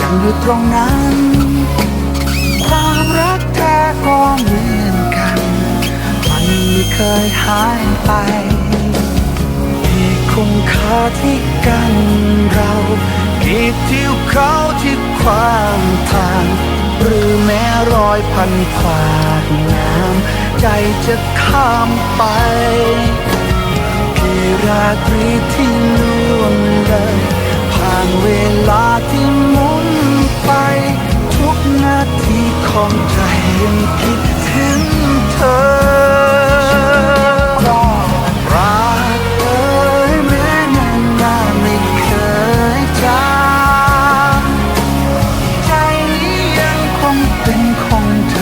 ยังอยู่ตรงนั้น ความรักแท้ก็เหมือนกัน มันไม่เคยหายไปมีคุณค่าที่กันเรากีดที่เขาที่ความทาง หรือแม้รอยพันขวาดน้ำใจจะข้ามไปกี่ราตรีที่ล่วงเลย ของใจยังคิดถึงเธอรักเอ่ยแม้นานๆไม่เคยจาใจนี้ยังคงเป็นของเธอ